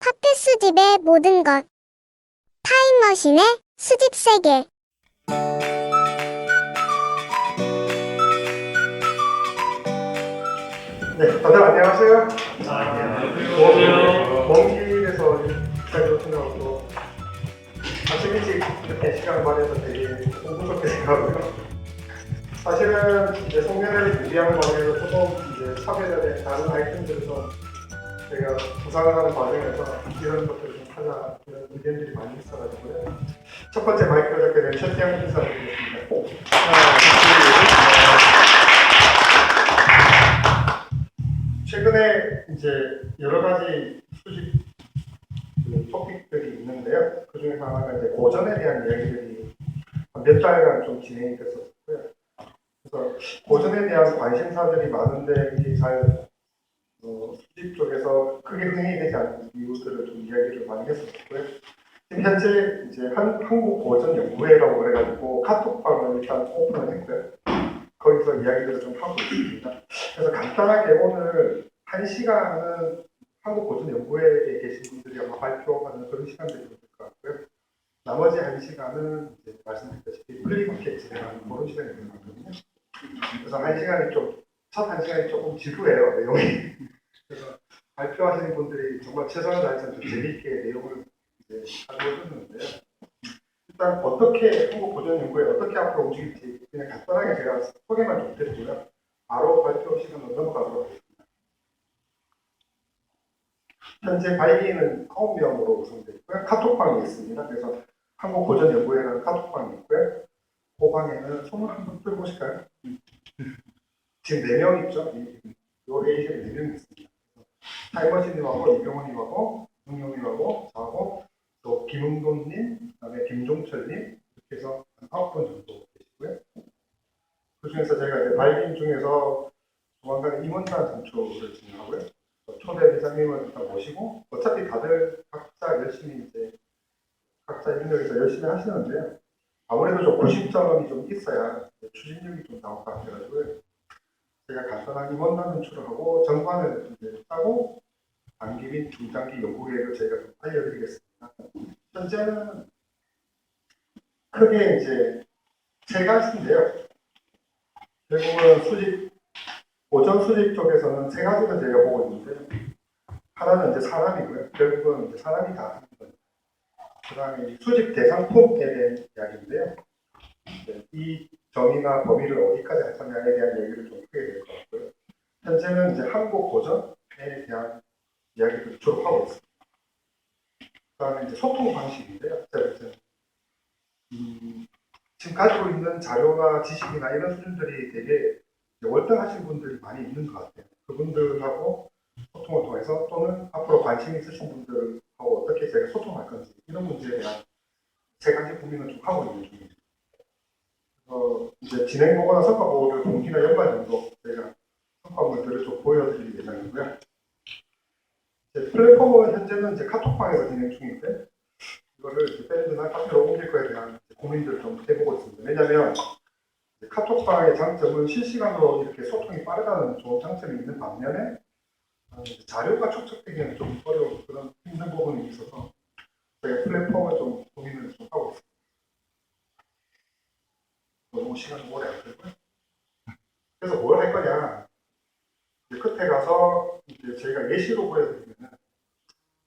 팟캐 수집의 모든 것. 타임머신의 수집 세계. 네, 다들 안녕하세요. 안녕하세요. 먼 길에서 여기까지 오신다고 아침 일찍 이렇게 시간을 마련해서 되게 공부스럽게 생각하고요. 사실은 이제 송년회를 준비하는 과정에서 조금 이제 차별화된 다른 아이템들을 좀 제가 구상을 하는 과정에서 이런 것들을 좀 하자 이런 의견들이 많이 있어가지고요. 첫 번째 마이크를 잡게 된 최태영 인사드리겠습니다. 최근에 이제 여러 가지 수집 그 토픽들이 있는데요. 그 중에서 하나가 이제 고전에 대한 이야기들이 몇 달간 좀 진행이 됐었고요. 그래서 고전에 대한 관심사들이 많은데 이게 잘 어, 수집 쪽에서 크게 흥행이 되지 않는 이유들을 좀 이야기를 많이 했었고요. 지금 현재 이제 한, 한국 고전 연구회라고 그래가지고 카톡방을 일단 오픈을 했고요. 거기서 이야기들을 좀 하고 있습니다. 그래서 간단하게 오늘 한 시간은 한국 고전 연구회에 계신 분들이 아마 발표하는 그런 시간들이 될 것 같고요. 나머지 한 시간은 이제 말씀드렸다시피 플리마켓 진행하는 그런 시간이 되는 거거든요. 그래서 한 시간이 좀, 첫 한 시간이 조금 지루해요, 내용이. 그래서 발표하시는 분들이 정말 최선을 다해서 좀 재미있게 내용을 이제 가져오셨는데요. 일단 어떻게 한국 고전 연구회 어떻게 앞으로 움직일지 그냥 간단하게 제가 소개만 좀 드리고요. 바로 발표 시간으로 넘어가도록 하겠습니다. 현재 발기는 9명으로 구성되어 있고요. 카톡방이 있습니다. 그래서 한국 고전 연구회라는 카톡방이 있고요. 그 방에는 손을 한번 들어보실까요? 지금 4명 있죠? 이- 요 에이션이 4명 있습니다. 타이머신님하고 이병헌님하고 응용님하고 저하고 또 김은돈님, 그다음에 김종철님 이렇게 해서 한 9분 정도 계시고요. 그 중에서 제가 이제 발기인 중에서 조만간 임원단 선출을 진행하고요. 또 초대 회장님을 일단 모시고 어차피 다들 각자 열심히 이제 각자 능력에서 열심히 하시는데요. 아무래도 좀 구심점이 좀 있어야 추진력이 좀 나올 것 같아가지고요. 제가 간단한 임원단 선출을 하고 정관을 이제 짜고 단기 및 중장기 연구 계획을 저희가 좀 알려드리겠습니다. 현재는 크게 이제 세 가지인데요. 결국은 수직 오전 수직 쪽에서는 세 가지를 저희가 보고 있는데 하나는 이제 사람이고요. 결국은 이제 사람이 다 하는 겁니다. 그 다음에 수직 대상품에 대한 이야기인데요. 이 정의나 범위를 어디까지 할 거냐에 대한 얘기를 좀 하게 될 것 같고요. 현재는 이제 한국 고전에 대한 이야기를 주로 하고 있습니다. 그 다음에 이제 소통 방식인데요. 제가 이제 음, 지금 가지고 있는 자료나 지식이나 이런 수준들이 되게 월등하신 분들이 많이 있는 것 같아요. 그분들하고 소통을 통해서 또는 앞으로 관심 있으신 분들하고 어떻게 제가 소통할 건지 이런 문제에 대한 세 가지 고민을 좀 하고 있는 중입니다. 그래서 이제 진행 보거나 성과 보고를 동기나 연말 정도 저희가 성과물들을 좀 보여드릴 예정이고요. 이제 플랫폼은 현재는 이제 카톡방에서 진행 중인데 이거를 이제 밴드나 카페로 옮길 거에 대한 고민들을 좀 해보고 있습니다. 왜냐하면 이제 카톡방의 장점은 실시간으로 이렇게 소통이 빠르다는 좋은 장점이 있는 반면에 어, 이제 자료가 축적되기는 좀 어려운 그런 힘든 부분이 있어서 플랫폼을 좀 고민을 좀 하고 있습니다. 너무 시간이 오래 안 걸고요. 그래서 뭘 할 거냐? 끝에 가서 이제 저희가 예시로 보여드리면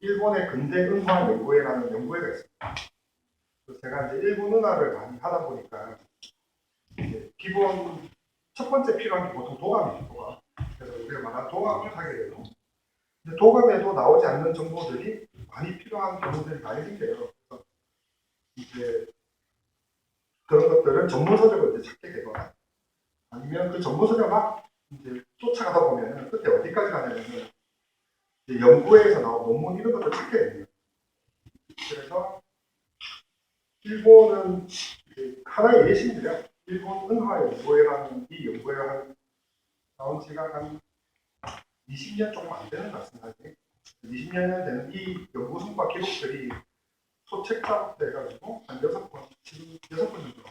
일본의 근대 은화 연구회라는 연구회가 있습니다. 그래서 제가 이제 일본 은화를 많이 하다 보니까 기본 첫 번째 필요한 게 보통 도감이에요. 도감. 그래서 우리가 말한 도감을 하게 되고 근데 도감에도 나오지 않는 정보들이 많이 필요한 경우들이 많이 생겨요. 이제 그런 것들을 전문 서적을 이제 찾게 되거나 아니면 그 전문 서적 막 이제 쫓아가다 보면 끝에 어디까지 가냐면은 이제 연구회에서 나온 논문 이런 것도 찾게 됩니다. 그래서 일본은 하나의 예시인데요. 일본 은화연구회라는 이 연구회가 한 나온 지가 한 20년 조금 안 되는 것 같습니다. 20년 되는 이 연구 성과 기록들이 소책 작업돼가지고 한 여섯 번, 지금 여섯 번 정도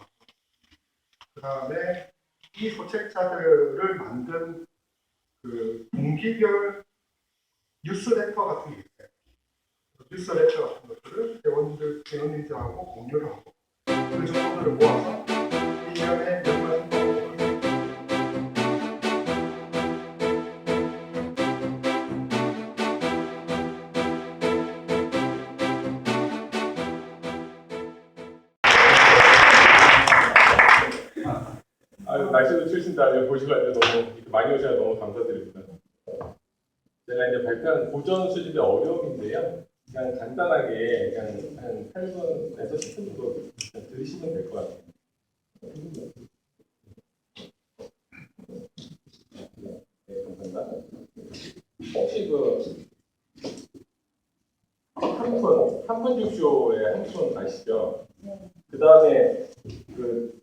그 다음에 이 소책자들을 만든 그 분기별 뉴스레터 같은 게 있어요. 뉴스 레터 같은 것들을 회원들, 회원님들하고 공유를 하고 그 정보들을 모아서 1년에 몇만 날씨도 추우신데 아주 보시가지고 너무 많이 오셔서 너무 감사드립니다. 제가 이제 발표한 고전 수집의 어려움인데요. 그냥 간단하게 그냥 한 8분에서 10분 정도 들으시면 될 것 같아요. 네, 감사합니다. 혹시 그 한푼, 한푼 육쇼의 한푼 아시죠? 그 다음에 그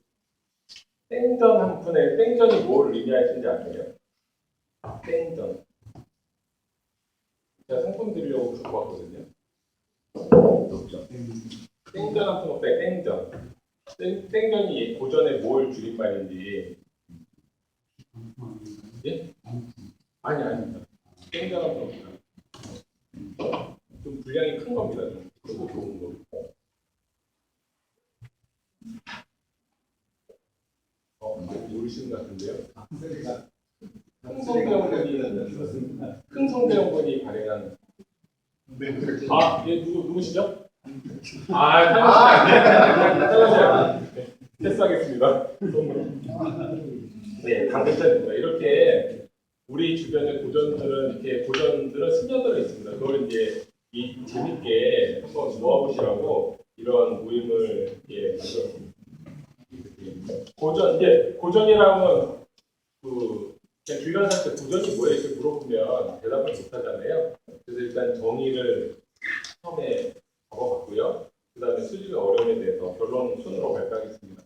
땡전 한 푼에 땡전이 뭘 의미하시는지 아세요? 땡전. 제가 상품 드리려고 갖고 왔거든요. 땡전 한푼 없다, 땡전. 땡, 땡전이 고전의 뭘 줄임말인지. 예? 아니, 아닙니다. 땡전 한푼 없다. 좀 분량이 큰 겁니다. 좀 크고 좋은 거. 어, 모르시는 것 같은데요? 흥성대원군이 흥성대원군이 발행한 아, 예, 누구 누구시죠? 아, 탈락하세요. 네, 패스하겠습니다. 네, 당근자입니다. 이렇게 우리 주변의 고전들은 이렇게 고전들은 스며들어 있습니다. 그걸 이제 이 재밌게 한번 모아보시라고 이런 모임을 예, 만들었습니다. 고전 이제 고전이라면 그 그냥 주변 사람한테 고전이 뭐예요 이렇게 물어보면 대답을 못하잖아요. 그래서 일단 정의를 처음에 적어봤고요. 그 다음에 수집의 어려움에 대해서 결론 순으로 발표하겠습니다.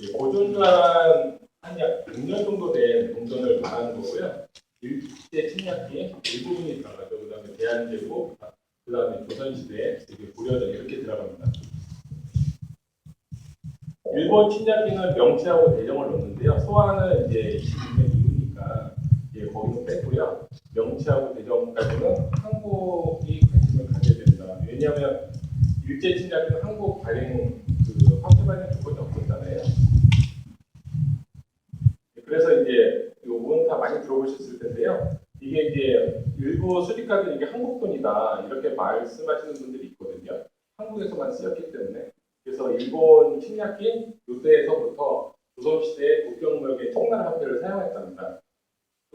이 고전란 한약 100년 정도 된 동전을 말하는 거고요. 일제 침략기에 일부분이 들어가죠. 그 다음에 대한제국, 그 다음에 조선시대, 고려전 이렇게 들어갑니다. 일본 침략기는 명치하고 대정을 넣는데요. 소환은 이제 26년 이후니까 예, 거기는 뺐고요. 명치하고 대정까지는 한국이 관심을 가져야 된다. 왜냐하면 일제 침략기는 한국 발행 그 화폐 발행 조건이 없었잖아요. 그래서 이제 요건 다 많이 들어보셨을 텐데요. 이게 이제 일부 수집가들이 이게 한국 돈이다 이렇게 말씀하시는 분들이 있거든요. 한국에서만 쓰였기 때문에. 그래서 일본 침략기 요때에서부터 조선시대 국경무역의 청나라 화폐를 사용했답니다.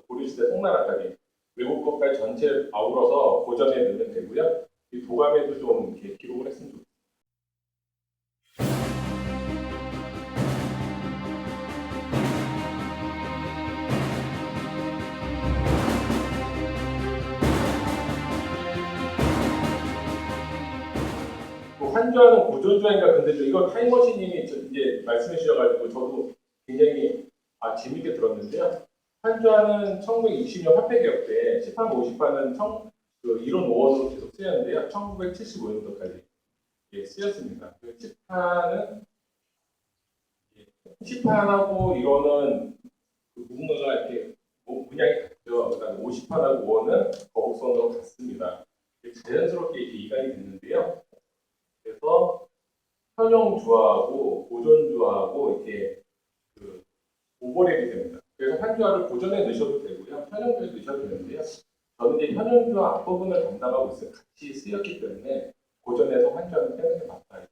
고려시대 송나라까지 외국 것까지 전체 아우러서 고전에 넣으면 되고요. 이 도감에도 좀 이렇게 기록을 했으면 좋겠습니다. 그 환주하는 고전주하니까 근데 저 이거 타임머신님이 저 이제 말씀해 주셔가지고 저도 굉장히 아 재밌게 들었는데요. 환주하는 1920년 화폐개혁 때 10판 50판은 청, 그 이론 5원으로 계속 쓰였는데요. 1975년도까지 예, 쓰였습니다. 그 10판은 10판하고 이론은 그 무궁화가 이렇게 뭐 문양이 같죠. 그다음에 50판하고 5원은 거북선으로 같습니다. 자연스럽게 이관이 됐는데요. 그래서 현용주하고 고전주하고 이렇게 그 오버랩이 됩니다. 그래서 환주화를 고전에 넣으셔도 되고요. 현용주에 넣으셔도 되는데요. 저는 이제 현용주와 앞부분을 담당하고 있어요. 같이 쓰였기 때문에 고전에서 환주화를 빼는 게 맞다.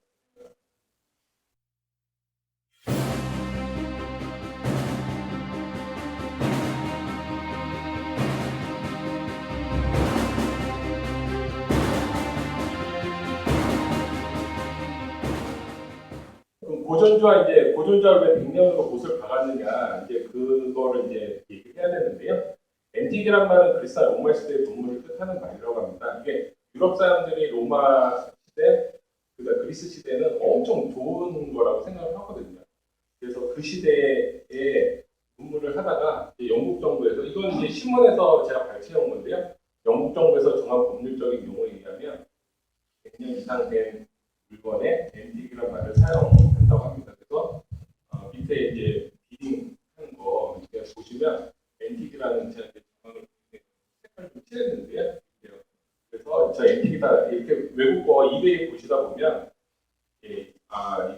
고전주와 이제 고전주와 왜 100년으로 못을 박았느냐 이제 그거를 이제 얘기해야 되는데요. 앤틱이란 말은 그리스나 로마 시대의 문물을 뜻하는 말이라고 합니다. 이게 유럽 사람들이 로마 시대, 그러니까 그리스 시대는 엄청 좋은 거라고 생각을 하거든요. 그래서 그 시대에 문물을 하다가 영국 정부에서 이건 이제 신문에서 제가 발췌한 건데요. 영국 정부에서 정한 법률적인 용어에 의하면 100년 이상 된 물건에 앤틱이라는 말을 사용한다고 합니다. 그래서 어, 밑에 이제 비딩 하는 거 이렇게 보시면 앤틱이라는 제가 정확을 색깔을 좀 칠했는데요. 그래서 저, 저 엔틱이다 이렇게 외국어 이베이 보시다 보면 예, 아,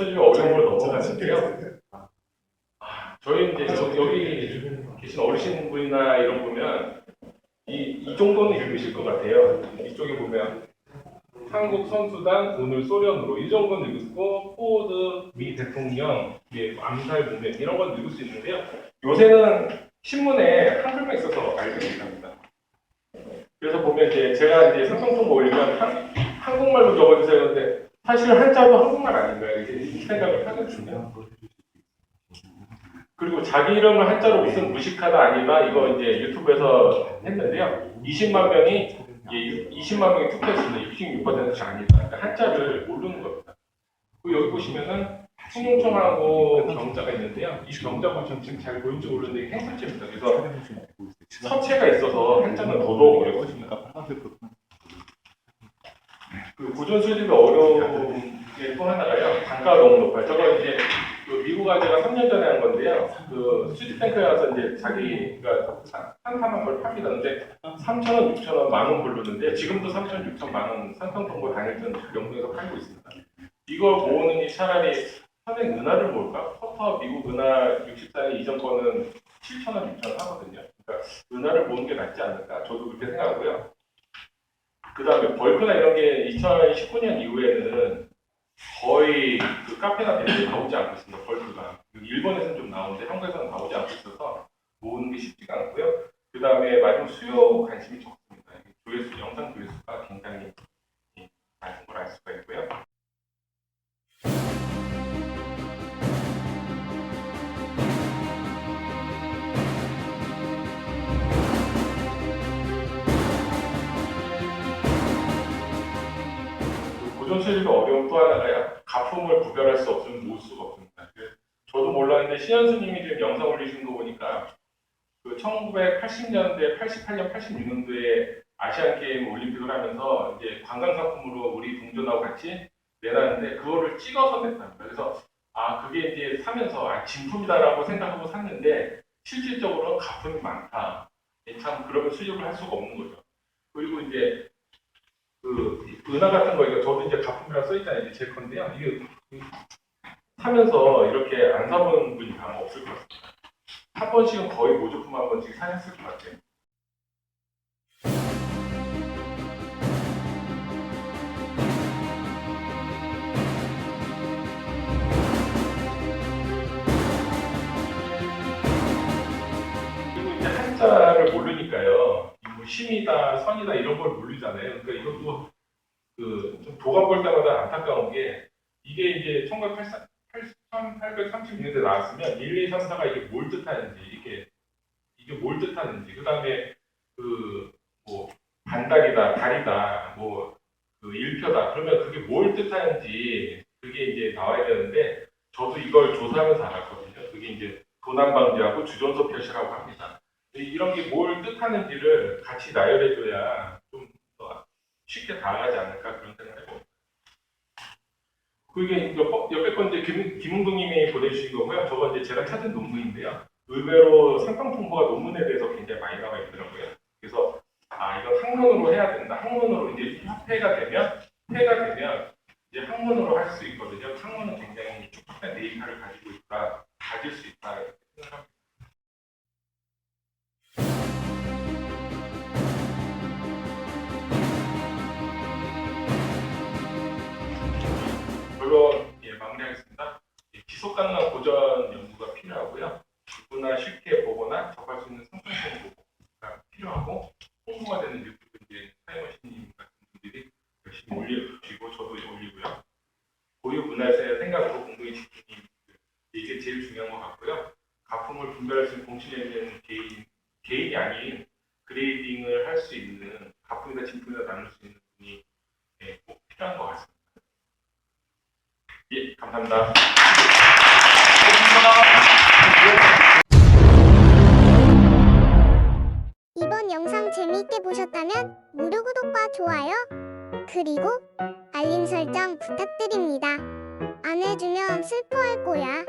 수준이 어려운 걸 넘어가는데요. 저희 이제 여- 여기 계신 어르신분이나 이런 보면 이, 이 정도는 읽으실 것 같아요. 이쪽에 보면 한국 선수단 오늘 소련으로 이 정도는 읽고 포드 미 대통령 예, 암살 문명 이런 건 읽을 수 있는데요. 요새는 신문에 한글만 있어서 알게 못합니다. 그래서 보면 이제 제가 이제 삼성통보 올리면 한, 한국말로 적어주세요. 근데 사실 한자도 한국말 아닌가요? 이렇게 생각을 하거든요. 그리고 자기 이름을 한자로 무슨 무식하다 아니다 이거 이제 유튜브에서 했는데요. 20만 명이 예, 20만 명이 투표했습니다. 66%가 아니다. 그러니까 한자를 모르는 겁니다. 그리고 여기 보시면은 통용청하고 경자가 있는데요. 이 경자 보시면 지금 잘 보일지 모르는데 행설체입니다. 그래서 서체가 있어서 한자는 더더욱 어렵습니다. 그 구존 수집이 어려운 게또 하나가요. 단가가 너무 높아요. 저거 이제 그 미국 아재가 3년 전에 한 건데요. 그 수집탱크에 가서 이제 자기가 산삼한 걸 팝니다. 근데 3,000원, 6,000원, 만원 부르는데 지금도 3,000원, 6,000원, 만원 산성통보 때는 영동에서 팔고 있습니다. 이걸 모으는 이 차라리 현행 은하를 모을까? 퍼터 미국 은하 64년 이전 거는 7,000원, 6,000원 하거든요. 그러니까 은하를 모으는 게 낫지 않을까? 저도 그렇게 생각하고요. 그 다음에 벌크나 이런 게 2019년 이후에는 거의 그 카페나 밴드에 나오지 않고 있습니다. 벌크가. 일본에서는 좀 나오는데 한국에서는 나오지 않고 있어서 모으는 게 쉽지가 않고요. 그 다음에 마지막 수요 관심이 적습니다. 조회수, 영상 조회수가 굉장히 예, 낮은 걸알수 그 처리가 어려운 또 하나가요. 가품을 구별할 수 없으면 모을 수가 없습니다. 그래서 저도 몰랐는데 신현수님이 지금 영상 올리신 거 보니까 그 1980년대, 88년, 86년도에 아시안 게임 올림픽을 하면서 이제 관광 상품으로 우리 동전하고 같이 내놨는데 그거를 찍어서 냈답니다. 그래서 아 그게 이제 사면서 아 진품이다라고 생각하고 샀는데 실질적으로 가품이 많다. 예, 참 그러면 수집을 할 수가 없는 거죠. 그리고 이제 그 은하 같은 거 이거 저도 이제 가품이라 써 있잖아요. 이제 제 건데요. 이게 사면서 이렇게 안 사본 분이 아마 없을 것 같습니다. 한 번씩은 거의 모조품 한 번씩 사셨을 것 같아요. 선이다 이런 걸 모르잖아요. 그러니까 이것도 그좀 도감 볼 때마다 안타까운 게 이게 이제 1836년대 나왔으면 1, 2, 3, 4가 이게 뭘 뜻하는지 이게 이게 뭘 뜻하는지 그 다음에 그 뭐 반달이다, 달이다, 뭐 그 일표다 그러면 그게 뭘 뜻하는지 그게 이제 나와야 되는데 저도 이걸 조사하면서 알았거든요. 그게 이제 도난 방지하고 주존소 표시라고 합니다. 이런 게 뭘 뜻하는지를 같이 나열해줘야 좀 더 쉽게 다가가지 않을까 그런 생각을 해봅니다. 그게 옆, 옆에 건 이제 김, 김웅동님이 보내주신 거고요. 저거 이제 제가 찾은 논문인데요. 의외로 상품 통보가 논문에 대해서 굉장히 많이 나와 있더라고요. 그래서 아 이건 학문으로 해야 된다. 학문으로 올려주시고 저도 올리고요. 고유 문화재 생각으로 공동의 지킴이 이게 제일 중요한 것 같고요. 가품을 분별할 수 있는 공신에 있는 개인 개인이 아닌 그레이딩을 할 수 있는 가품이나 진품이나 나눌 수 있는 분이 예, 꼭 필요한 것 같습니다. 감사합니다. 이번 영상 재미있게 보셨다면 무료 구독과 좋아요 그리고 알림 설정 부탁드립니다. 안 해주면 슬퍼할 거야.